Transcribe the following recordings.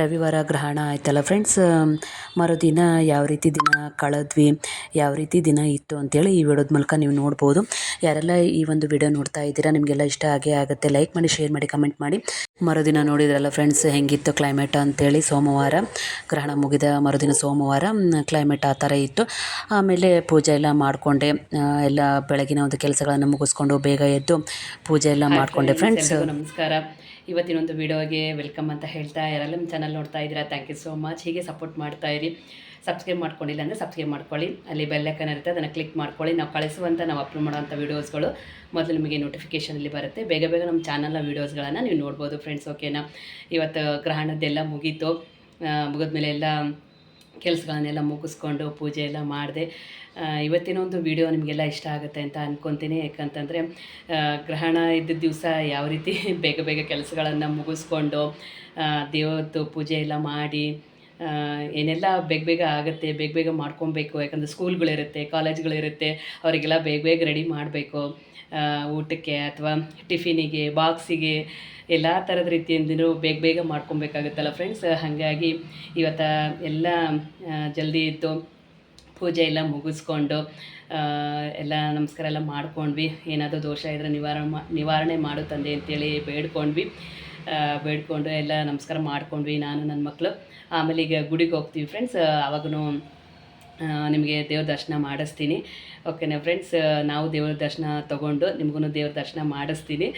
ರವಿವಾರ ಗ್ರಹಣ ಆಯ್ತಲ್ಲ ಫ್ರೆಂಡ್ಸ್ ಮರುದಿನ ಯಾವ ರೀತಿ ದಿನ ಕಳೆದ್ವಿ ಯಾವ ರೀತಿ ದಿನ ಇತ್ತು ಅಂತೇಳಿ ಈ ವಿಡಿಯೋದ ಮೂಲಕ ನೀವು ನೋಡ್ಬೋದು. ಯಾರೆಲ್ಲ ಈ ಒಂದು ವಿಡಿಯೋ ನೋಡ್ತಾ ಇದ್ದೀರಾ ನಿಮಗೆಲ್ಲ ಇಷ್ಟ ಆಗೇ ಆಗುತ್ತೆ ಲೈಕ್ ಮಾಡಿ ಶೇರ್ ಮಾಡಿ ಕಮೆಂಟ್ ಮಾಡಿ. ಮರುದಿನ ನೋಡಿದ್ರಲ್ಲ ಫ್ರೆಂಡ್ಸ್ ಹೆಂಗಿತ್ತು ಕ್ಲೈಮೇಟ್ ಅಂತೇಳಿ ಸೋಮವಾರ ಗ್ರಹಣ ಮುಗಿದ ಮರುದಿನ ಸೋಮವಾರ ಕ್ಲೈಮೇಟ್ ಆ ಥರ ಇತ್ತು. ಆಮೇಲೆ ಪೂಜೆ ಎಲ್ಲ ಮಾಡಿಕೊಂಡೆ ಎಲ್ಲ ಬೆಳಗಿನ ಒಂದು ಕೆಲಸಗಳನ್ನು ಮುಗಿಸ್ಕೊಂಡು ಬೇಗ ಎದ್ದು ಪೂಜೆ ಎಲ್ಲ ಮಾಡಿಕೊಂಡೆ ಫ್ರೆಂಡ್ಸ್ ನಮಸ್ಕಾರ. ಇವತ್ತಿನ ಒಂದು ವಿಡಿಯೋಗೆ ವೆಲ್ಕಮ್ ಅಂತ ಹೇಳ್ತಾ ಯಾರೆಲ್ಲ ನಮ್ಮ ಚಾನಲ್ ನೋಡ್ತಾ ಇದ್ದೀರಾ ಥ್ಯಾಂಕ್ ಯು ಸೋ ಮಚ್ ಹೀಗೆ ಸಪೋರ್ಟ್ ಮಾಡ್ತಾ ಇರಿ. ಸಬ್ಸ್ಕ್ರೈಬ್ ಮಾಡ್ಕೊಂಡಿಲ್ಲ ಅಂದರೆ ಸಬ್ಸ್ಕ್ರೈಬ್ ಮಾಡ್ಕೊಳ್ಳಿ. ಅಲ್ಲಿ ಬೆಲ್ಲೈಕನ್ ಇರುತ್ತೆ, ಅದನ್ನು ಕ್ಲಿಕ್ ಮಾಡ್ಕೊಳ್ಳಿ. ನಾವು ಕಳಿಸುವಂಥ ನಾವು ಅಪ್ಲೋಡ್ ಮಾಡುವಂಥ ವೀಡಿಯೋಸ್ಗಳು ಮೊದಲು ನಿಮಗೆ ನೋಟಿಫಿಕೇಷನಲ್ಲಿ ಬರುತ್ತೆ. ಬೇಗ ಬೇಗ ನಮ್ಮ ಚಾನಲ್ನ ವೀಡಿಯೋಸ್ಗಳನ್ನು ನೀವು ನೋಡ್ಬೋದು ಫ್ರೆಂಡ್ಸ್ ಓಕೆನಾ ಇವತ್ತು ಗ್ರಹಣದ್ದೆಲ್ಲ ಮುಗೀತು. ಮುಗಿದ್ಮೇಲೆ ಎಲ್ಲ ಕೆಲಸಗಳನ್ನೆಲ್ಲ ಮುಗಿಸ್ಕೊಂಡು ಪೂಜೆ ಎಲ್ಲ ಮಾಡಿದೆ ಇವತ್ತಿನ ಒಂದು ವಿಡಿಯೋ ನಿಮಗೆಲ್ಲ ಇಷ್ಟ ಆಗುತ್ತೆ ಅಂತ ಅಂದ್ಕೊತೀನಿ ಯಾಕಂತಂದರೆ ಗ್ರಹಣ ಇದ್ದ ದಿವಸ ಯಾವ ರೀತಿ ಬೇಗ ಬೇಗ ಕೆಲಸಗಳನ್ನು ಮುಗಿಸ್ಕೊಂಡು ದೇವತ್ತು ಪೂಜೆ ಎಲ್ಲ ಮಾಡಿ ಏನೆಲ್ಲ ಬೇಗ ಬೇಗ ಆಗುತ್ತೆ, ಬೇಗ ಬೇಗ ಮಾಡ್ಕೊಬೇಕು, ಯಾಕಂದರೆ ಸ್ಕೂಲ್ಗಳಿರುತ್ತೆ ಕಾಲೇಜ್ಗಳಿರುತ್ತೆ ಅವರಿಗೆಲ್ಲ ಬೇಗ ಬೇಗ ರೆಡಿ ಮಾಡಬೇಕು. ಊಟಕ್ಕೆ ಅಥವಾ ಟಿಫಿನಿಗೆ ಬಾಕ್ಸಿಗೆ ಎಲ್ಲ ಥರದ ರೀತಿಯಿಂದಲೂ ಬೇಗ ಬೇಗ ಮಾಡ್ಕೊಬೇಕಾಗುತ್ತಲ್ಲ ಫ್ರೆಂಡ್ಸ್ ಹಾಗಾಗಿ ಇವತ್ತು ಎಲ್ಲ ಜಲ್ದಿ ಇತ್ತು ಪೂಜೆ ಎಲ್ಲ ಮುಗಿಸ್ಕೊಂಡು ಎಲ್ಲ ನಮಸ್ಕಾರ ಎಲ್ಲ ಮಾಡ್ಕೊಂಡ್ವಿ. ಏನಾದರೂ ದೋಷ ಇದ್ದರೆ ನಿವಾರಣೆ ಮಾ, ನಿವಾರಣೆ ಮಾಡು ತಂದೆ ಅಂತೇಳಿ ಬೇಡ್ಕೊಂಡ್ವಿ. ಬೇಡ್ಕೊಂಡು ಎಲ್ಲ ನಮಸ್ಕಾರ ಮಾಡ್ಕೊಂಡ್ವಿ ನಾನು ನನ್ನ ಮಕ್ಕಳು ಆಮೇಲೆ ಈಗ ಗುಡಿಗೆ ಹೋಗ್ತೀವಿ ಫ್ರೆಂಡ್ಸ್ ಆವಾಗೂ ನಿಮಗೆ ದೇವ್ರ ದರ್ಶನ ಮಾಡಿಸ್ತೀನಿ. ಓಕೆನಾ ಫ್ರೆಂಡ್ಸ್ ನಾವು ದೇವ್ರ ದರ್ಶನ ತೊಗೊಂಡು ನಿಮಗೂ ದೇವ್ರ ದರ್ಶನ ಮಾಡಿಸ್ತೀನಿ.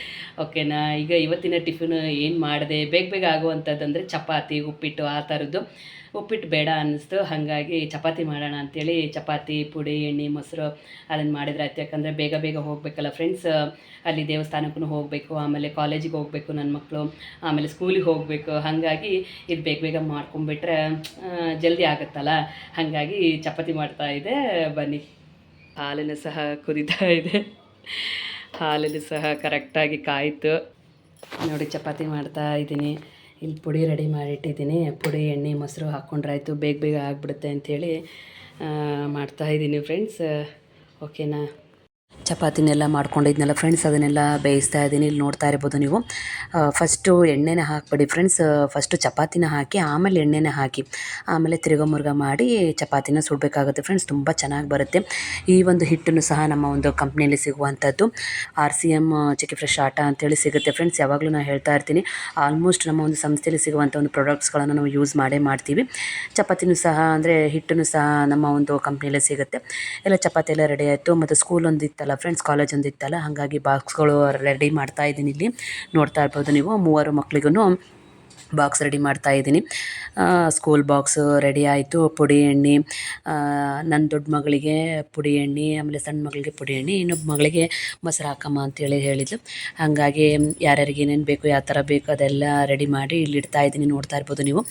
ಓಕೆನಾ? ಈಗ ಇವತ್ತಿನ ಟಿಫಿನ್ ಏನು ಮಾಡಿದೆ? ಬೇಗ ಬೇಗ ಆಗುವಂಥದ್ದು ಅಂದರೆ ಚಪಾತಿ, ಉಪ್ಪಿಟ್ಟು ಆ ಥರದ್ದು ಉಪ್ಪಿಟ್ಟು ಬೇಡ ಅನ್ನಿಸ್ತು. ಹಾಗಾಗಿ ಚಪಾತಿ ಮಾಡೋಣ ಅಂಥೇಳಿ ಚಪಾತಿ, ಪುಡಿ, ಎಣ್ಣೆ, ಮೊಸರು ಅದನ್ನು ಮಾಡಿದ್ರೆ ಆಯ್ತು. ಯಾಕಂದರೆ ಬೇಗ ಬೇಗ ಹೋಗಬೇಕಲ್ಲ ಫ್ರೆಂಡ್ಸ್ ಅಲ್ಲಿ ದೇವಸ್ಥಾನಕ್ಕೂ ಹೋಗಬೇಕು, ಆಮೇಲೆ ಕಾಲೇಜಿಗೆ ಹೋಗಬೇಕು ನನ್ನ ಮಕ್ಕಳು ಆಮೇಲೆ ಸ್ಕೂಲಿಗೆ ಹೋಗಬೇಕು. ಹಾಗಾಗಿ ಇದು ಬೇಗ ಬೇಗ ಮಾಡ್ಕೊಂಬಿಟ್ರೆ ಜಲ್ದಿ ಆಗುತ್ತಲ್ಲ. ಹಾಗಾಗಿ ಚಪಾತಿ ಮಾಡ್ತಾ ಇದೆ. ಬನ್ನಿ. ಹಾಲನ್ನು ಸಹ ಕುದಿತಾ ಇದೆ. ಹಾಲಲ್ಲಿ ಸಹ ಕರೆಕ್ಟಾಗಿ ಕಾಯಿತು. ನೋಡಿ, ಚಪಾತಿ ಮಾಡ್ತಾ ಇದ್ದೀನಿ. ಇಲ್ಲಿ ಪುಡಿ ರೆಡಿ ಮಾಡಿಟ್ಟಿದ್ದೀನಿ. ಪುಡಿ, ಎಣ್ಣೆ, ಮೊಸರು ಹಾಕ್ಕೊಂಡ್ರಾಯ್ತು. ಬೇಗ ಬೇಗ ಆಗಿಬಿಡುತ್ತೆ ಅಂಥೇಳಿ ಮಾಡ್ತಾಯಿದ್ದೀನಿ ಫ್ರೆಂಡ್ಸ್ ಓಕೆನಾ? ಚಪಾತಿನೆಲ್ಲ ಮಾಡ್ಕೊಂಡಿದ್ನಲ್ಲ ಫ್ರೆಂಡ್ಸ್ ಅದನ್ನೆಲ್ಲ ಬೇಯಿಸ್ತಾ ಇದ್ದೀನಿ. ಇಲ್ಲಿ ನೋಡ್ತಾ ಇರ್ಬೋದು ನೀವು. ಫಸ್ಟು ಎಣ್ಣೆನ ಹಾಕ್ಬಿಡಿ ಫ್ರೆಂಡ್ಸ್ ಫಸ್ಟು ಚಪಾತಿನ ಹಾಕಿ, ಆಮೇಲೆ ಎಣ್ಣೆನ ಹಾಕಿ, ಆಮೇಲೆ ತಿರುಗ ಮುರುಗ ಮಾಡಿ ಚಪಾತಿನ ಸುಡಬೇಕಾಗುತ್ತೆ ಫ್ರೆಂಡ್ಸ್ ತುಂಬ ಚೆನ್ನಾಗಿ ಬರುತ್ತೆ. ಈ ಒಂದು ಹಿಟ್ಟನ್ನು ಸಹ ನಮ್ಮ ಒಂದು ಕಂಪ್ನಿಯಲ್ಲಿ ಸಿಗುವಂಥದ್ದು. R C M chikki fresh ಆಟ ಅಂತೇಳಿ ಸಿಗುತ್ತೆ ಫ್ರೆಂಡ್ಸ್ ಯಾವಾಗಲೂ ನಾನು ಹೇಳ್ತಾ ಇರ್ತೀನಿ. ಆಲ್ಮೋಸ್ಟ್ ನಮ್ಮ ಒಂದು ಸಂಸ್ಥೆಯಲ್ಲಿ ಸಿಗುವಂಥ ಒಂದು ಪ್ರಾಡಕ್ಟ್ಸ್ಗಳನ್ನು ನಾವು ಯೂಸ್ ಮಾಡೇ ಮಾಡ್ತೀವಿ. ಚಪಾತಿನೂ ಸಹ, ಅಂದರೆ ಹಿಟ್ಟನ್ನು ಸಹ ನಮ್ಮ ಒಂದು ಕಂಪ್ನಿಯಲ್ಲೇ ಸಿಗುತ್ತೆ. ಎಲ್ಲ ಚಪಾತಿ ಎಲ್ಲ ರೆಡಿ ಆಯಿತು. ಮತ್ತು ಸ್ಕೂಲ್ ಒಂದು ಇತ್ತಲ್ಲ ಫ್ರೆಂಡ್ಸ್ ಕಾಲೇಜ್ ಒಂದು ಇತ್ತಲ್ಲ ಹಾಗಾಗಿ ಬಾಕ್ಸ್ಗಳು ರೆಡಿ ಮಾಡ್ತಾ ಇದ್ದೀನಿ ಇಲ್ಲಿ. ನೋಡ್ತಾ ಇರ್ಬೋದು ನೀವು, ಮೂವರು ಮಕ್ಳಿಗೂ ಬಾಕ್ಸ್ ರೆಡಿ ಮಾಡ್ತಾ ಇದ್ದೀನಿ. ಸ್ಕೂಲ್ ಬಾಕ್ಸು ರೆಡಿ ಆಯಿತು. ಪುಡಿ ಎಣ್ಣೆ ನನ್ನ ದೊಡ್ಡ ಮಗಳಿಗೆ ಪುಡಿ ಎಣ್ಣೆ, ಆಮೇಲೆ ಸಣ್ಣ ಮಗಳಿಗೆ ಪುಡಿ ಎಣ್ಣೆ, ಇನ್ನೊಬ್ಬ ಮಗಳಿಗೆ ಮೊಸರು ಹಾಕಮ್ಮ ಅಂತೇಳಿ ಹೇಳಿದ್ಲು. ಹಾಗಾಗಿ ಯಾರ್ಯಾರಿಗೆ ಏನೇನು ಬೇಕು, ಯಾವ ಥರ ಬೇಕು ಅದೆಲ್ಲ ರೆಡಿ ಮಾಡಿ ಇಲ್ಲಿ ಇಡ್ತಾ ಇದ್ದೀನಿ, ನೋಡ್ತಾ ಇರ್ಬೋದು ನೀವು.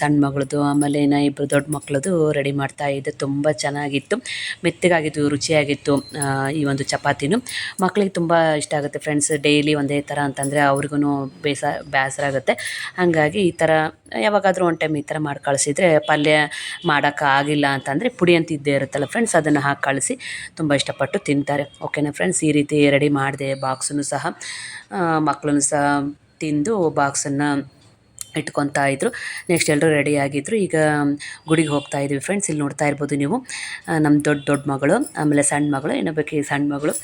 ಸಣ್ಣ ಮಗಳದು ಆಮೇಲೆ ಇನ್ನು ಇಬ್ಬರು ದೊಡ್ಡ ಮಕ್ಕಳದು ರೆಡಿ ಮಾಡ್ತಾ ಇದ್ದೆ. ತುಂಬ ಚೆನ್ನಾಗಿತ್ತು. ಮೆತ್ತಗಾಗಿತ್ತು, ರುಚಿಯಾಗಿತ್ತು ಈ ಒಂದು ಚಪಾತಿನೂ. ಮಕ್ಕಳಿಗೆ ತುಂಬ ಇಷ್ಟ ಆಗುತ್ತೆ. ಫ್ರೆಂಡ್ಸ್, ಡೈಲಿ ಒಂದೇ ಥರ ಅಂತಂದರೆ ಅವ್ರಿಗೂ ಬೇಸ, ಬೇಸರ ಆಗುತ್ತೆ. ಹಾಗಾಗಿ ಈ ಥರ, ಯಾವಾಗಾದರೂ ಒನ್ ಟೈಮ್ ಈ ಥರ ಮಾಡಿ ಕಳಿಸಿದ್ರೆ ಪಲ್ಯ ಮಾಡೋಕ್ಕಾಗಿಲ್ಲ ಅಂತಂದರೆ ಪುಡಿ ಅಂತ ಇದ್ದೇ ಇರುತ್ತಲ್ಲ ಫ್ರೆಂಡ್ಸ್ ಅದನ್ನು ಹಾಕಿ ಕಳಿಸಿ ತುಂಬ ಇಷ್ಟಪಟ್ಟು ತಿಂತಾರೆ. ಓಕೆನಾ ಫ್ರೆಂಡ್ಸ್ ಈ ರೀತಿ ರೆಡಿ ಮಾಡಿದೆ ಬಾಕ್ಸನ್ನು ಸಹ ಮಕ್ಕಳನ್ನು ಸಹ ತಿಂದು ಬಾಕ್ಸನ್ನು ಇಟ್ಕೊತಾ ಇದ್ರು. ನೆಕ್ಸ್ಟ್ ಎಲ್ಲರೂ ರೆಡಿ ಆಗಿದ್ರು. ಈಗ ಗುಡಿಗೆ ಹೋಗ್ತಾ ಇದ್ವಿ ಫ್ರೆಂಡ್ಸ್ ಇಲ್ಲಿ ನೋಡ್ತಾ ಇರ್ಬೋದು ನೀವು. ನಮ್ಮ ದೊಡ್ಡ ದೊಡ್ಡ ಮಗಳು, ಆಮೇಲೆ ಸಣ್ಣ ಮಗಳು ಇನ್ನೊಬ್ಬಕ್ಕೆ ಸಣ್ಣ ಮಗಳು.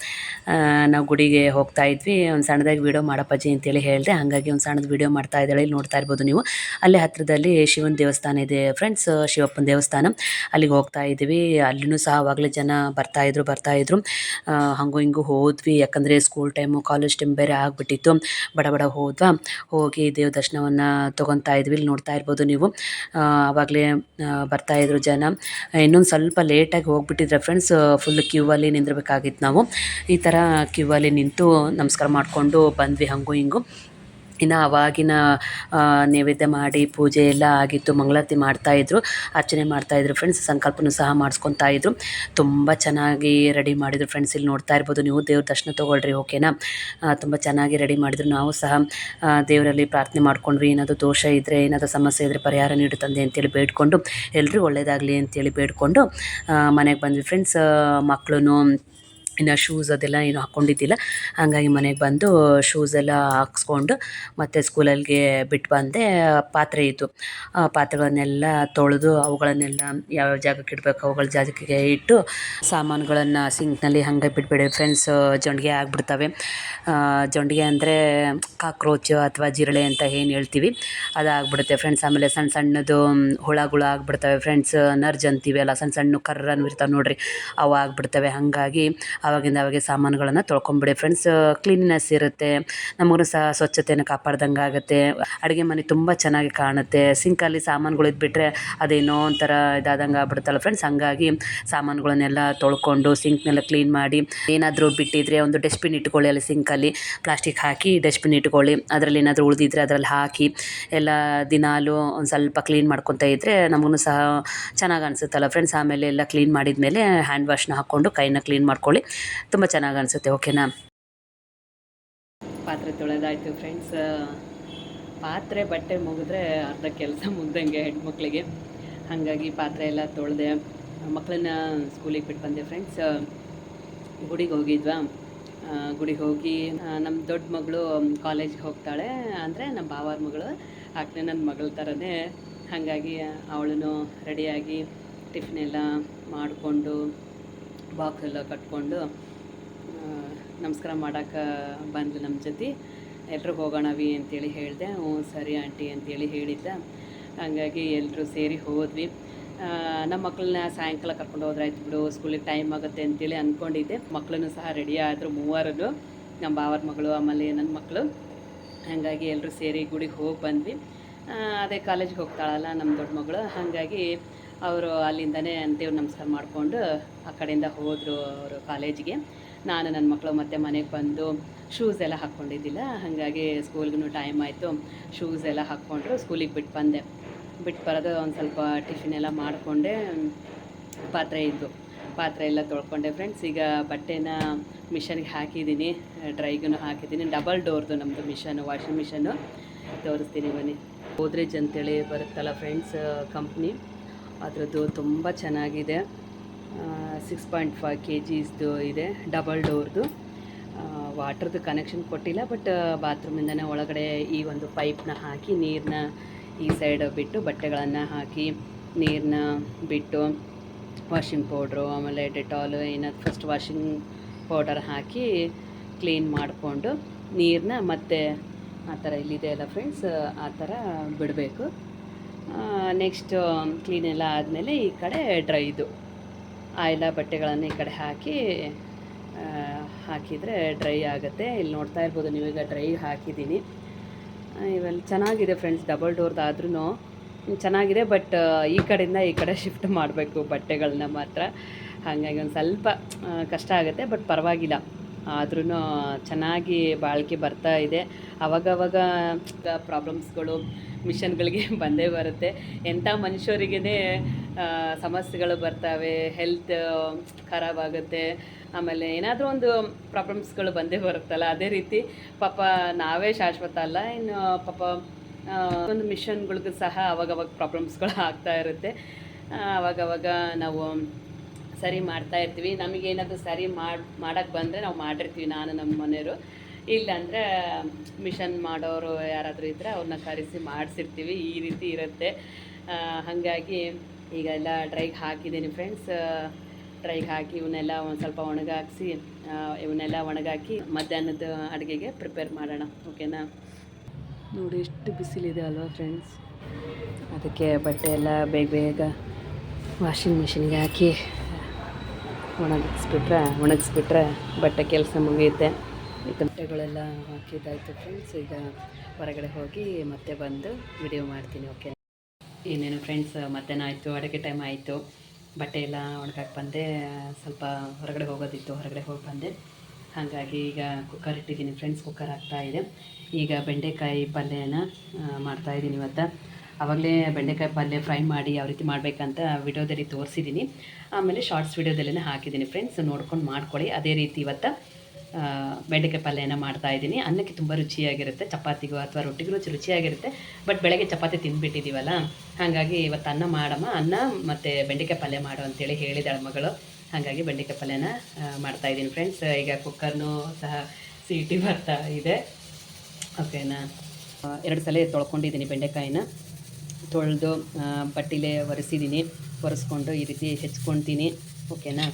ನಾವು ಗುಡಿಗೆ ಹೋಗ್ತಾ ಇದ್ವಿ. ಒಂದು ಸಣ್ಣದಾಗಿ ವೀಡಿಯೋ ಮಾಡಪ್ಪಾಜಿ ಅಂತೇಳಿ ಹೇಳಿದೆ. ಹಾಗಾಗಿ ಒಂದು ಸಣ್ಣದ ವೀಡಿಯೋ ಮಾಡ್ತಾ ಇದ್ದಾಳೆ. ಇಲ್ಲಿ ನೋಡ್ತಾ ಇರ್ಬೋದು ನೀವು. ಅಲ್ಲೇ ಹತ್ತಿರದಲ್ಲಿ ಶಿವನ ದೇವಸ್ಥಾನ ಇದೆ ಫ್ರೆಂಡ್ಸ್ ಶಿವಪ್ಪನ ದೇವಸ್ಥಾನ. ಅಲ್ಲಿಗೆ ಹೋಗ್ತಾ ಇದ್ವಿ ಅಲ್ಲಿನೂ ಸಹ ಆವಾಗಲೇ ಜನ ಬರ್ತಾ ಇದ್ರು ಬರ್ತಾ ಇದ್ರು. ಹಂಗೂ ಹಿಂಗೂ ಹೋದ್ವಿ. ಯಾಕಂದರೆ ಸ್ಕೂಲ್ ಟೈಮು ಕಾಲೇಜ್ ಟೈಮ್ ಬೇರೆ ಆಗಿಬಿಟ್ಟಿತ್ತು. ಬಡ ಬಡ ಹೋದ್ವಾ. ಹೋಗಿ ದೇವ ದರ್ಶನವನ್ನು ತೊಗೊತಾ ಇದ್ವಿ, ಇಲ್ಲಿ ನೋಡ್ತಾ ಇರ್ಬೋದು ನೀವು. ಆವಾಗಲೇ ಬರ್ತಾಯಿದ್ರು ಜನ. ಇನ್ನೊಂದು ಸ್ವಲ್ಪ ಲೇಟಾಗಿ ಹೋಗ್ಬಿಟ್ಟಿದ್ರೆ ಫ್ರೆಂಡ್ಸ್ ಫುಲ್ ಕ್ಯೂ ಅಲ್ಲಿ ನಿಂದಿರ್ಬೇಕಾಗಿತ್ತು ನಾವು. ಈ ಥರ ಕ್ಯೂ ಅಲ್ಲಿ ನಿಂತು ನಮಸ್ಕಾರ ಮಾಡಿಕೊಂಡು ಬಂದ್ವಿ, ಹಂಗೂ ಹಿಂಗೂ. ಇನ್ನು ಅವಾಗಿನ ನೈವೇದ್ಯ ಮಾಡಿ ಪೂಜೆ ಎಲ್ಲ ಆಗಿತ್ತು, ಮಂಗಳಾರತಿ ಮಾಡ್ತಾಯಿದ್ರು ಅರ್ಚನೆ ಮಾಡ್ತಾಯಿದ್ರು ಫ್ರೆಂಡ್ಸ್ ಸಂಕಲ್ಪನೂ ಸಹ ಮಾಡಿಸ್ಕೊತಾ ಇದ್ರು. ತುಂಬ ಚೆನ್ನಾಗಿ ರೆಡಿ ಮಾಡಿದ್ರು ಫ್ರೆಂಡ್ಸ್ ಇಲ್ಲಿ ನೋಡ್ತಾ ಇರ್ಬೋದು ನೀವು, ದೇವ್ರ ದರ್ಶನ ತೊಗೊಳ್ರಿ ಓಕೆನಾ ತುಂಬ ಚೆನ್ನಾಗಿ ರೆಡಿ ಮಾಡಿದ್ರು. ನಾವು ಸಹ ದೇವರಲ್ಲಿ ಪ್ರಾರ್ಥನೆ ಮಾಡ್ಕೊಂಡ್ವಿ, ಏನಾದರೂ ದೋಷ ಇದ್ದರೆ ಏನಾದರೂ ಸಮಸ್ಯೆ ಇದ್ದರೆ ಪರಿಹಾರ ನೀಡು ತಂದೆ ಅಂತೇಳಿ ಬೇಡ್ಕೊಂಡು ಎಲ್ಲರೂ ಒಳ್ಳೆಯದಾಗಲಿ ಅಂತೇಳಿ ಬೇಡ್ಕೊಂಡು ಮನೆಗೆ ಬಂದ್ವಿ. ಫ್ರೆಂಡ್ಸ್ ಮಕ್ಕಳು ಇನ್ನು ಶೂಸ್ ಅದೆಲ್ಲ ಏನು ಹಾಕ್ಕೊಂಡಿದ್ದಿಲ್ಲ ಹಾಗಾಗಿ ಮನೆಗೆ ಬಂದು ಶೂಸ್ ಎಲ್ಲ ಹಾಕ್ಸ್ಕೊಂಡು ಮತ್ತು ಸ್ಕೂಲಲ್ಲಿಗೆ ಬಿಟ್ಟು ಬಂದೆ. ಪಾತ್ರೆ ಇತ್ತು. ಪಾತ್ರೆಗಳನ್ನೆಲ್ಲ ತೊಳೆದು ಅವುಗಳನ್ನೆಲ್ಲ ಯಾವ್ಯಾವ ಜಾಗಕ್ಕೆ ಇಡಬೇಕು, ಅವುಗಳ ಜಾಗಕ್ಕೆ ಇಟ್ಟು ಸಾಮಾನುಗಳನ್ನು ಸಿಂಕ್ನಲ್ಲಿ ಹಾಗೆ ಬಿಟ್ಬಿಡಿ. ಫ್ರೆಂಡ್ಸ್ ಜೊಂಡಿಗೆ ಆಗಿಬಿಡ್ತವೆ. ಜೊಂಡಿಗೆ ಅಂದರೆ ಕಾಕ್ರೋಚ್ ಅಥವಾ ಜಿರಳೆ ಅಂತ ಏನು ಹೇಳ್ತೀವಿ, ಅದು ಆಗ್ಬಿಡುತ್ತೆ. ಫ್ರೆಂಡ್ಸ್ ಆಮೇಲೆ ಸಣ್ಣ ಸಣ್ಣದು ಹುಳಗಳು ಆಗ್ಬಿಡ್ತವೆ. ಫ್ರೆಂಡ್ಸ್ ನರ್ಜ್ ಅಂತೀವಿ ಅಲ್ಲ ಸಣ್ಣ ಸಣ್ಣ ಕರ್ರನ್ನು ಇರ್ತಾವೆ ನೋಡಿರಿ, ಅವು ಆಗ್ಬಿಡ್ತವೆ. ಹಾಗಾಗಿ ಆವಾಗಿಂದ ಅವಾಗೆ ಸಾಮಾನುಗಳನ್ನು ತೊಳ್ಕೊಂಬಿಡಿ. ಫ್ರೆಂಡ್ಸ್ ಕ್ಲೀನ್ನೆಸ್ ಇರುತ್ತೆ. ನಮಗೂ ಸಹ ಸ್ವಚ್ಛತೆಯನ್ನು ಕಾಪಾಡ್ದಂಗೆ ಆಗುತ್ತೆ. ಅಡುಗೆ ಮನೆ ತುಂಬ ಚೆನ್ನಾಗಿ ಕಾಣುತ್ತೆ. ಸಿಂಕಲ್ಲಿ ಸಾಮಾನುಗಳು ಇದ್ಬಿಟ್ರೆ ಅದೇನೋ ಒಂಥರ ಇದಾದಂಗೆ ಆಗ್ಬಿಡುತ್ತಲ್ಲ ಫ್ರೆಂಡ್ಸ್ ಹಂಗಾಗಿ ಸಾಮಾನುಗಳನ್ನೆಲ್ಲ ತೊಳ್ಕೊಂಡು ಸಿಂಕ್ನೆಲ್ಲ ಕ್ಲೀನ್ ಮಾಡಿ, ಏನಾದರೂ ಬಿಟ್ಟಿದ್ರೆ ಒಂದು ಡಸ್ಟ್ಬಿನ್ ಇಟ್ಕೊಳ್ಳಿ ಅಲ್ಲಿ ಸಿಂಕಲ್ಲಿ ಪ್ಲಾಸ್ಟಿಕ್ ಹಾಕಿ ಡಸ್ಟ್ಬಿನ್ ಇಟ್ಕೊಳ್ಳಿ. ಅದರಲ್ಲಿ ಏನಾದರೂ ಉಳಿದಿದ್ರೆ ಅದರಲ್ಲಿ ಹಾಕಿ, ಎಲ್ಲ ದಿನಾಲೂ ಒಂದು ಸ್ವಲ್ಪ ಕ್ಲೀನ್ ಮಾಡ್ಕೊತಾ ಇದ್ದರೆ ನಮಗೂ ಸಹ ಚೆನ್ನಾಗಿ ಅನಿಸುತ್ತಲ್ಲ ಫ್ರೆಂಡ್ಸ್ ಆಮೇಲೆ ಎಲ್ಲ ಕ್ಲೀನ್ ಮಾಡಿದ ಮೇಲೆ ಹ್ಯಾಂಡ್ ವಾಶ್ನ ಹಾಕ್ಕೊಂಡು ಕೈನ ಕ್ಲೀನ್ ಮಾಡ್ಕೊಳ್ಳಿ. ತುಂಬ ಚೆನ್ನಾಗಿ ಅನಿಸುತ್ತೆ, ಓಕೆನಾ? ಪಾತ್ರೆ ತೊಳೆದಾಯಿತು ಫ್ರೆಂಡ್ಸ್ ಪಾತ್ರೆ ಬಟ್ಟೆ ಮುಗಿದ್ರೆ ಅರ್ಧ ಕೆಲಸ ಮುಗ್ದಂಗೆ ಹೆಣ್ಮಕ್ಳಿಗೆ ಹಾಗಾಗಿ ಪಾತ್ರೆ ಎಲ್ಲ ತೊಳೆದೆ ಮಕ್ಕಳನ್ನ ಸ್ಕೂಲಿಗೆ ಬಿಟ್ಟು ಬಂದೆ ಫ್ರೆಂಡ್ಸ್ ಗುಡಿಗೆ ಹೋಗಿದ್ವಾ? ಗುಡಿಗೆ ಹೋಗಿ ನಮ್ಮ ದೊಡ್ಡ ಮಗಳು ಕಾಲೇಜ್ಗೆ ಹೋಗ್ತಾಳೆ. ಅಂದರೆ ನಮ್ಮ ಬಾವರ ಮಗಳು ಆಕೆ ನನ್ನ ಮಗಳ ಥರನೇ ಹಾಗಾಗಿ ಅವಳನ್ನು ರೆಡಿಯಾಗಿ ಟಿಫಿನ್ ಎಲ್ಲ ಮಾಡಿಕೊಂಡು ಬಾಕ್ಸ್ ಎಲ್ಲ ಕಟ್ಕೊಂಡು ನಮಸ್ಕಾರ ಮಾಡೋಕೆ ಬಂದು ನಮ್ಮ ಜೊತೆ. ಎಲ್ಲರೂ ಹೋಗೋಣವಿ ಅಂತೇಳಿ ಹೇಳಿದೆ. ಹ್ಞೂ ಸರಿ ಆಂಟಿ ಅಂತೇಳಿ ಹೇಳಿದ್ದ. ಹಾಗಾಗಿ ಎಲ್ಲರೂ ಸೇರಿ ಹೋದ್ವಿ. ನಮ್ಮ ಮಕ್ಕಳನ್ನ ಸಾಯಂಕಾಲ ಕರ್ಕೊಂಡು ಹೋದ್ರಾಯ್ತು ಬಿಡು ಸ್ಕೂಲಿಗೆ ಟೈಮ್ ಆಗುತ್ತೆ ಅಂತೇಳಿ ಅಂದ್ಕೊಂಡಿದ್ದೆ ಮಕ್ಕಳನ್ನು ಸಹ ರೆಡಿ ಆದರು ಮೂವರನ್ನು ನಮ್ಮ ಬಾವರ ಮಗಳು, ಆಮೇಲೆ ನನ್ನ ಮಕ್ಕಳು ಹಾಗಾಗಿ ಎಲ್ಲರೂ ಸೇರಿ ಗುಡಿಗೆ ಹೋಗಿ ಬಂದ್ವಿ. ಅದೇ ಕಾಲೇಜ್ಗೆ ಹೋಗ್ತಾಳಲ್ಲ ನಮ್ಮ ದೊಡ್ಡ ಮಗಳು. ಹಾಗಾಗಿ ಅವರು ಅಲ್ಲಿಂದನೇ ದೇವ್ರ ನಮಸ್ಕಾರ ಮಾಡಿಕೊಂಡು ಆ ಕಡೆಯಿಂದ ಹೋದರು ಅವರು ಕಾಲೇಜಿಗೆ. ನಾನು ನನ್ನ ಮಕ್ಕಳು ಮತ್ತೆ ಮನೆಗೆ ಬಂದು ಶೂಸ್ ಎಲ್ಲ ಹಾಕ್ಕೊಂಡಿದ್ದಿಲ್ಲ ಹಾಗಾಗಿ ಸ್ಕೂಲ್ಗೂ ಟೈಮ್ ಆಯಿತು. ಶೂಸ್ ಎಲ್ಲ ಹಾಕ್ಕೊಂಡ್ರು ಸ್ಕೂಲಿಗೆ ಬಿಟ್ಟು ಬಂದೆ. ಬಿಟ್ಟು ಬರೋದು ಒಂದು ಸ್ವಲ್ಪ ಟಿಫಿನ್ ಎಲ್ಲ ಮಾಡಿಕೊಂಡೆ. ಪಾತ್ರೆ ಇದ್ದು. ಪಾತ್ರೆ ಎಲ್ಲ ತೊಳ್ಕೊಂಡೆ ಫ್ರೆಂಡ್ಸ್ ಈಗ ಬಟ್ಟೆನ ಮಿಷನ್ಗೆ ಹಾಕಿದ್ದೀನಿ. ಡ್ರೈಗೂ ಹಾಕಿದ್ದೀನಿ. ಡಬಲ್ ಡೋರ್ದು ನಮ್ಮದು ಮಿಷನ್ ವಾಷಿಂಗ್ ಮಿಷನ್ನು. ತೋರಿಸ್ತೀನಿ ಬನ್ನಿ. ಗೋದ್ರೇಜ್ ಅಂತೇಳಿ ಬರುತ್ತಲ್ಲ ಫ್ರೆಂಡ್ಸ್ ಕಂಪ್ನಿ ಅದರದ್ದು ತುಂಬ ಚೆನ್ನಾಗಿದೆ. ಸಿಕ್ಸ್ ಪಾಯಿಂಟ್ ಫೈವ್ ಕೆ ಜಿಸ್ದು ಇದೆ ಡಬಲ್ ಡೋರ್ದು ವಾಟ್ರದ್ದು ಕನೆಕ್ಷನ್ ಕೊಟ್ಟಿಲ್ಲ ಬಟ್ ಬಾತ್ರೂಮಿಂದನೇ ಒಳಗಡೆ ಈ ಒಂದು ಪೈಪ್ನ ಹಾಕಿ ನೀರನ್ನ ಈ ಸೈಡ್ ಬಿಟ್ಟು, ಬಟ್ಟೆಗಳನ್ನು ಹಾಕಿ ನೀರನ್ನ ಬಿಟ್ಟು ವಾಷಿಂಗ್ ಪೌಡ್ರು ಆಮೇಲೆ ಡೆಟಾಲು ಏನಾದ್ರು ಫಸ್ಟ್ ವಾಷಿಂಗ್ ಪೌಡರ್ ಹಾಕಿ ಕ್ಲೀನ್ ಮಾಡಿಕೊಂಡು ನೀರನ್ನ ಮತ್ತೆ ಆ ಥರ ಇಲ್ಲಿದೆ ಅಲ್ಲ ಫ್ರೆಂಡ್ಸ್ ಆ ಥರ ಬಿಡಬೇಕು. ನೆಕ್ಸ್ಟ್ ಕ್ಲೀನ್ ಎಲ್ಲ ಆದಮೇಲೆ ಈ ಕಡೆ ಡ್ರೈದು ಆ ಎಲ್ಲ ಬಟ್ಟೆಗಳನ್ನು ಈ ಕಡೆ ಹಾಕಿ ಹಾಕಿದರೆ ಡ್ರೈ ಆಗುತ್ತೆ. ಇಲ್ಲಿ ನೋಡ್ತಾ ಇರ್ಬೋದು ನೀವೀಗ ಡ್ರೈ ಹಾಕಿದ್ದೀನಿ. ಇವೆಲ್ಲ ಚೆನ್ನಾಗಿದೆ ಫ್ರೆಂಡ್ಸ್ ಡಬಲ್ ಡೋರ್ದಾದ್ರೂ ಚೆನ್ನಾಗಿದೆ ಬಟ್ ಈ ಕಡೆಯಿಂದ ಈ ಕಡೆ ಶಿಫ್ಟ್ ಮಾಡಬೇಕು ಬಟ್ಟೆಗಳನ್ನ ಮಾತ್ರ. ಹಾಗಾಗಿ ಒಂದು ಸ್ವಲ್ಪ ಕಷ್ಟ ಆಗುತ್ತೆ ಬಟ್ ಪರವಾಗಿಲ್ಲ. ಆದ್ರೂ ಚೆನ್ನಾಗಿ ಬಾಳಿಕೆ ಬರ್ತಾ ಇದೆ. ಅವಾಗವಾಗ ಪ್ರಾಬ್ಲಮ್ಸ್ಗಳು ಮಿಷನ್ಗಳಿಗೆ ಬಂದೇ ಬರುತ್ತೆ. ಎಂಥ ಮನುಷ್ಯರಿಗೇ ಸಮಸ್ಯೆಗಳು ಬರ್ತವೆ ಹೆಲ್ತ್ ಖರಾಬ್ ಆಗುತ್ತೆ. ಆಮೇಲೆ ಏನಾದರೂ ಒಂದು ಪ್ರಾಬ್ಲಮ್ಸ್ಗಳು ಬಂದೇ ಬರುತ್ತಲ್ಲ, ಅದೇ ರೀತಿ ಪಾಪ ನಾವೇ ಶಾಶ್ವತ ಅಲ್ಲ, ಇನ್ನು ಪಾಪ ಒಂದು ಮಿಷನ್ಗಳಿಗೂ ಸಹ ಅವಾಗವಾಗ ಪ್ರಾಬ್ಲಮ್ಸ್ಗಳು ಆಗ್ತಾ ಇರುತ್ತೆ. ಅವಾಗವಾಗ ನಾವು ಸರಿ ಮಾಡ್ತಾ ಇರ್ತೀವಿ. ನಮಗೇನಾದರೂ ಸರಿ ಮಾಡಿ ಮಾಡೋಕ್ಕೆ ಬಂದರೆ ನಾವು ಮಾಡಿರ್ತೀವಿ, ನಾನು ನಮ್ಮ ಮನೆಯವರು. ಇಲ್ಲಾಂದರೆ ಮಿಷನ್ ಮಾಡೋರು ಯಾರಾದರೂ ಇದ್ದರೆ ಅವ್ರನ್ನ ಕರೆಸಿ ಮಾಡಿಸಿರ್ತೀವಿ ಈ ರೀತಿ ಇರುತ್ತೆ. ಹಾಗಾಗಿ ಈಗ ಎಲ್ಲ ಡ್ರೈಗೆ ಹಾಕಿದ್ದೀನಿ ಫ್ರೆಂಡ್ಸ್. ಡ್ರೈಗೆ ಹಾಕಿ ಇವನ್ನೆಲ್ಲ ಒಂದು ಸ್ವಲ್ಪ ಒಣಗಾಕಿಸಿ ಇವನ್ನೆಲ್ಲ ಒಣಗಾಕಿ ಮಧ್ಯಾಹ್ನದ ಅಡುಗೆಗೆ ಪ್ರಿಪೇರ್ ಮಾಡೋಣ ಓಕೆನಾ? ನೋಡಿ ಎಷ್ಟು ಬಿಸಿಲಿದೆ ಅಲ್ವಾ ಫ್ರೆಂಡ್ಸ್. ಅದಕ್ಕೆ ಬಟ್ಟೆ ಎಲ್ಲ ಬೇಗ ಬೇಗ ವಾಷಿಂಗ್ ಮಿಷಿನ್ಗೆ ಹಾಕಿ ಒಣಗಿಸ್ಬಿಟ್ರೆ ಒಣಗಿಸ್ಬಿಟ್ರೆ ಬಟ್ಟೆ ಕೆಲಸ ಮುಗಿಯುತ್ತೆ. ಬಟ್ಟೆಗಳೆಲ್ಲ ಹಾಕಿದ್ದಾಯಿತು ಫ್ರೆಂಡ್ಸ್ ಈಗ ಹೊರಗಡೆ ಹೋಗಿ ಮತ್ತೆ ಬಂದು ವಿಡಿಯೋ ಮಾಡ್ತೀನಿ ಓಕೆ ಏನೇನು ಫ್ರೆಂಡ್ಸ್ ಮಧ್ಯಾಹ್ನ ಆಯಿತು, ಅಡುಗೆ ಟೈಮ್ ಆಯಿತು. ಬಟ್ಟೆ ಎಲ್ಲ ಬಂದೆ. ಸ್ವಲ್ಪ ಹೊರಗಡೆ ಹೋಗೋದಿತ್ತು, ಹೊರಗಡೆ ಹೋಗಿ ಬಂದೆ. ಹಾಗಾಗಿ ಈಗ ಕುಕ್ಕರ್ ಇಟ್ಟಿದ್ದೀನಿ ಫ್ರೆಂಡ್ಸ್ ಕುಕ್ಕರ್ ಆಗ್ತಾಯಿದೆ ಈಗ ಬೆಂಡೆಕಾಯಿ ಪಲ್ಯನ ಮಾಡ್ತಾಯಿದ್ದೀನಿ ಇವತ್ತು. ಆವಾಗಲೇ ಬೆಂಡೆಕಾಯಿ ಪಲ್ಯ ಫ್ರೈ ಮಾಡಿ ಯಾವ ರೀತಿ ಮಾಡಬೇಕಂತ ವಿಡಿಯೋದಲ್ಲಿ ತೋರಿಸಿದ್ದೀನಿ. ಆಮೇಲೆ ಶಾರ್ಟ್ಸ್ ವಿಡಿಯೋದಲ್ಲೇ ಹಾಕಿದ್ದೀನಿ ಫ್ರೆಂಡ್ಸ್ ನೋಡ್ಕೊಂಡು ಮಾಡ್ಕೊಳ್ಳಿ. ಅದೇ ರೀತಿ ಇವತ್ತು ಬೆಂಡೆಕಾಯಿ ಪಲ್ಯನ ಮಾಡ್ತಾ ಇದ್ದೀನಿ. ಅನ್ನಕ್ಕೆ ತುಂಬ ರುಚಿಯಾಗಿರುತ್ತೆ. ಚಪಾತಿಗೂ ಅಥವಾ ರೊಟ್ಟಿಗೂ ರುಚಿ ರುಚಿಯಾಗಿರುತ್ತೆ. ಬಟ್ ಬೆಳಗ್ಗೆ ಚಪಾತಿ ತಿಂದ್ಬಿಟ್ಟಿದ್ದೀವಲ್ಲ ಹಾಗಾಗಿ ಇವತ್ತು ಅನ್ನ ಮಾಡಮ್ಮ. ಅನ್ನ ಮತ್ತು ಬೆಂಡೆಕಾಯಿ ಪಲ್ಯ ಮಾಡು ಅಂತೇಳಿ ಹೇಳಿದಾಳೆ ಮಗಳು. ಹಾಗಾಗಿ ಬೆಂಡೆಕಾಯಿ ಪಲ್ಯನ ಮಾಡ್ತಾಯಿದ್ದೀನಿ ಫ್ರೆಂಡ್ಸ್ ಈಗ ಕುಕ್ಕರ್ನೂ ಸಹ ಸೀಟಿ ಬರ್ತಾ ಇದೆ. ಓಕೆನಾ ಎರಡು ಸಲ ತೊಳ್ಕೊಂಡಿದ್ದೀನಿ ಬೆಂಡೆಕಾಯಿನ. ತೊಳೆದು ಬಟ್ಟಿಲೆ ಒರೆಸಿದ್ದೀನಿ. ಒರೆಸ್ಕೊಂಡು ಈ ರೀತಿ ಹೆಚ್ಕೊಳ್ತೀನಿ. ಓಕೆನಾ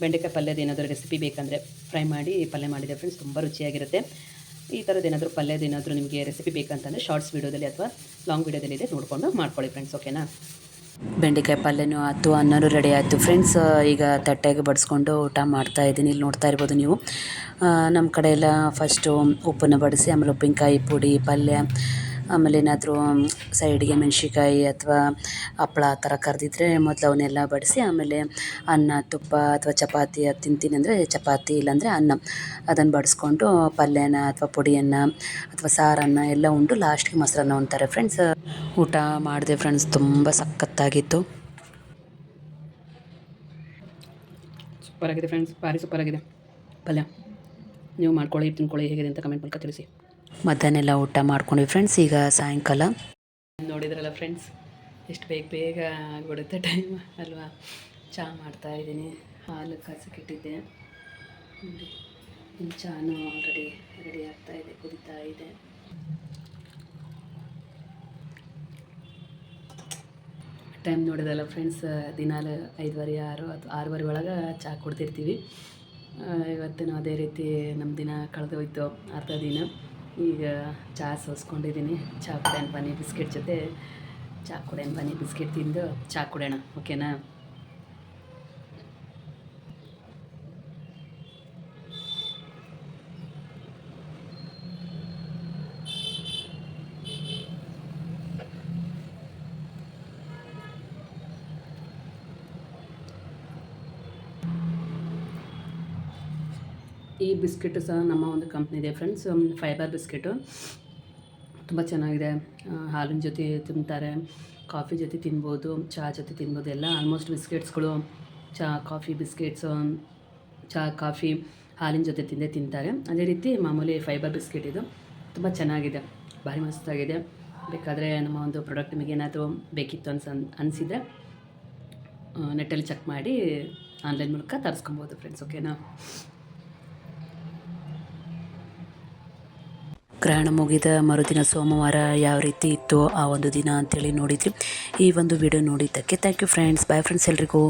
ಬೆಂಡೆಕಾಯಿ ಪಲ್ಯದ ಏನಾದರೂ ರೆಸಿಪಿ ಬೇಕಂದರೆ. ಫ್ರೈ ಮಾಡಿ ಪಲ್ಯ ಮಾಡಿದೆ ಫ್ರೆಂಡ್ಸ್ ತುಂಬ ರುಚಿಯಾಗಿರುತ್ತೆ. ಈ ಥರದ್ದು ಏನಾದರೂ ಪಲ್ಯದ ಏನಾದರೂ ನಿಮಗೆ ರೆಸಿಪಿ ಬೇಕಂತಂದರೆ ಶಾರ್ಟ್ಸ್ ವೀಡಿಯೋದಲ್ಲಿ ಅಥವಾ ಲಾಂಗ್ ವೀಡಿಯೋದಲ್ಲಿ ಇದೆ, ನೋಡಿಕೊಂಡು ಮಾಡ್ಕೊಳ್ಳಿ ಫ್ರೆಂಡ್ಸ್ ಓಕೆನಾ ಬೆಂಡೆಕಾಯಿ ಪಲ್ಯನೂ ಆಯಿತು, ಅನ್ನನೂ ರೆಡಿ ಆಯಿತು. ಫ್ರೆಂಡ್ಸ್ ಈಗ ತಟ್ಟೆಗೆ ಬಡಿಸ್ಕೊಂಡು ಊಟ ಮಾಡ್ತಾ ಇದ್ದೀನಿ. ಇಲ್ಲಿ ನೋಡ್ತಾ ಇರ್ಬೋದು ನೀವು. ನಮ್ಮ ಕಡೆಯೆಲ್ಲ ಫಸ್ಟು ಉಪ್ಪನ್ನು ಬಡಿಸಿ, ಆಮೇಲೆ ಉಪ್ಪಿನಕಾಯಿ ಪುಡಿ, ಪಲ್ಯ ಆಮೇಲೆ ಏನಾದರೂ ಸೈಡಿಗೆ ಮೆಣ್ಸಿನ್ಕಾಯಿ ಅಥವಾ ಹಪ್ಳ ಆ ಥರ ಕರೆದಿದ್ರೆ ಮೊದಲು ಅವನ್ನೆಲ್ಲ ಬಡಿಸಿ, ಆಮೇಲೆ ಅನ್ನ, ತುಪ್ಪ ಅಥವಾ ಚಪಾತಿ ಅದು ತಿಂತೀನಿ ಅಂದರೆ ಚಪಾತಿ ಇಲ್ಲಾಂದರೆ ಅನ್ನ. ಅದನ್ನು ಬಡಿಸ್ಕೊಂಡು ಪಲ್ಯನ ಅಥವಾ ಪುಡಿಯನ್ನು ಅಥವಾ ಸಾರನ್ನು ಎಲ್ಲ ಉಂಡು ಲಾಸ್ಟಿಗೆ ಮೊಸರನ್ನ ಉಣ್ತಾರೆ ಫ್ರೆಂಡ್ಸ್ ಊಟ ಮಾಡಿದೆ ಫ್ರೆಂಡ್ಸ್ ತುಂಬ ಸಖತ್ತಾಗಿತ್ತು. ಸೂಪರ್ ಆಗಿದೆ ಫ್ರೆಂಡ್ಸ್ ಭಾರಿ ಸೂಪರ್ ಆಗಿದೆ. ಪಲ್ಯ. ನೀವು ಮಾಡ್ಕೊಳ್ಳಿ, ತಿನ್ಕೊಳ್ಳಿ, ಹೇಗಿದೆ ಅಂತ ಕಮೆಂಟ್ ಮೂಲಕ ತಿಳಿಸಿ. ಮಧ್ಯಾಹ್ನ ಎಲ್ಲ ಊಟ ಮಾಡ್ಕೊಂಡ್ವಿ ಫ್ರೆಂಡ್ಸ್ ಈಗ ಸಾಯಂಕಾಲ. ನೋಡಿದ್ರಲ್ಲ ಫ್ರೆಂಡ್ಸ್ ಎಷ್ಟು ಬೇಗ ಬೇಗ ಆಗ್ಬಿಡುತ್ತೆ ಟೈಮ್ ಅಲ್ವಾ? ಚಹಾ ಮಾಡ್ತಾ ಇದ್ದೀನಿ, ಹಾಲು ಕಾಸಕ್ಕಿಟ್ಟಿದ್ದೆ. ನೋಡಿ ಚಹಾನು ಆಲ್ರೆಡಿ ರೆಡಿ ಆಗ್ತಾ ಇದೆ ಕುಡಿತಾ ಇದೆ. ಟೈಮ್ ನೋಡಿದಲ್ಲ ಫ್ರೆಂಡ್ಸ್ ದಿನಾಲು ಐದುವರೆ ಆರು ಅಥವಾ ಆರೂವರೆ ಒಳಗೆ ಚಹಾ ಕೊಡ್ತಿರ್ತೀವಿ ಇವತ್ತಿನ ಅದೇ ರೀತಿ ನಮ್ಮ ದಿನ ಕಳೆದು ಹೋಯ್ತು ಅರ್ಧ ದಿನ. ಈಗ ಚಹಾ ಸೋಸ್ಕೊಂಡಿದ್ದೀನಿ. ಚಹಾ ಕುಡಿಯೋಣ ಬನ್ನಿ ಬಿಸ್ಕೆಟ್ ಜೊತೆ. ಚಹಾ ಕುಡಿಯೋಣ ಬನ್ನಿ ಬಿಸ್ಕೆಟ್ ತಿಂದು ಚಹಾ ಕುಡಿಯೋಣ, ಓಕೆನಾ? ಈ ಬಿಸ್ಕೆಟು ಸಹ ನಮ್ಮ ಒಂದು ಕಂಪ್ನಿ ಇದೆ ಫ್ರೆಂಡ್ಸ್ ಫೈಬರ್ ಬಿಸ್ಕೆಟು ತುಂಬ ಚೆನ್ನಾಗಿದೆ. ಹಾಲಿನ ಜೊತೆ ತಿಂತಾರೆ ಕಾಫಿ ಜೊತೆ ತಿನ್ಬೋದು, ಚಹಾ ಜೊತೆ ತಿನ್ಬೋದು, ಎಲ್ಲ ಆಲ್ಮೋಸ್ಟ್ ಬಿಸ್ಕೆಟ್ಸ್ಗಳು ಚಹಾ ಕಾಫಿ ಬಿಸ್ಕೆಟ್ಸು ಚಹಾ ಕಾಫಿ ಹಾಲಿನ ಜೊತೆ ತಿಂದೇ ತಿಂತಾರೆ. ಅದೇ ರೀತಿ ಮಾಮೂಲಿ ಫೈಬರ್ ಬಿಸ್ಕೆಟ್ ಇದು ತುಂಬ ಚೆನ್ನಾಗಿದೆ. ಭಾರಿ ಮಸ್ತಾಗಿದೆ. ಬೇಕಾದರೆ ನಮ್ಮ ಒಂದು ಪ್ರಾಡಕ್ಟ್ ನಿಮಗೆ ಏನಾದರೂ ಬೇಕಿತ್ತು ಅನ್ಸ, ಅನಿಸಿದರೆ ನೆಟ್ಟಲ್ಲಿ ಚೆಕ್ ಮಾಡಿ ಆನ್ಲೈನ್ ಮೂಲಕ ತರಿಸ್ಕೊಬೋದು ಫ್ರೆಂಡ್ಸ್ ಓಕೆನಾ ಗ್ರಹಣ ಮುಗಿದ ಮರುದಿನ ಸೋಮವಾರ ಯಾವ ರೀತಿ ಇತ್ತು ಆ ಒಂದು ದಿನ ಅಂತೇಳಿ ನೋಡಿದ್ರಿ. ಈ ಒಂದು ವಿಡಿಯೋ ನೋಡಿದ್ದಕ್ಕೆ thank you friends bye friends ಎಲ್ರಿಗೂ.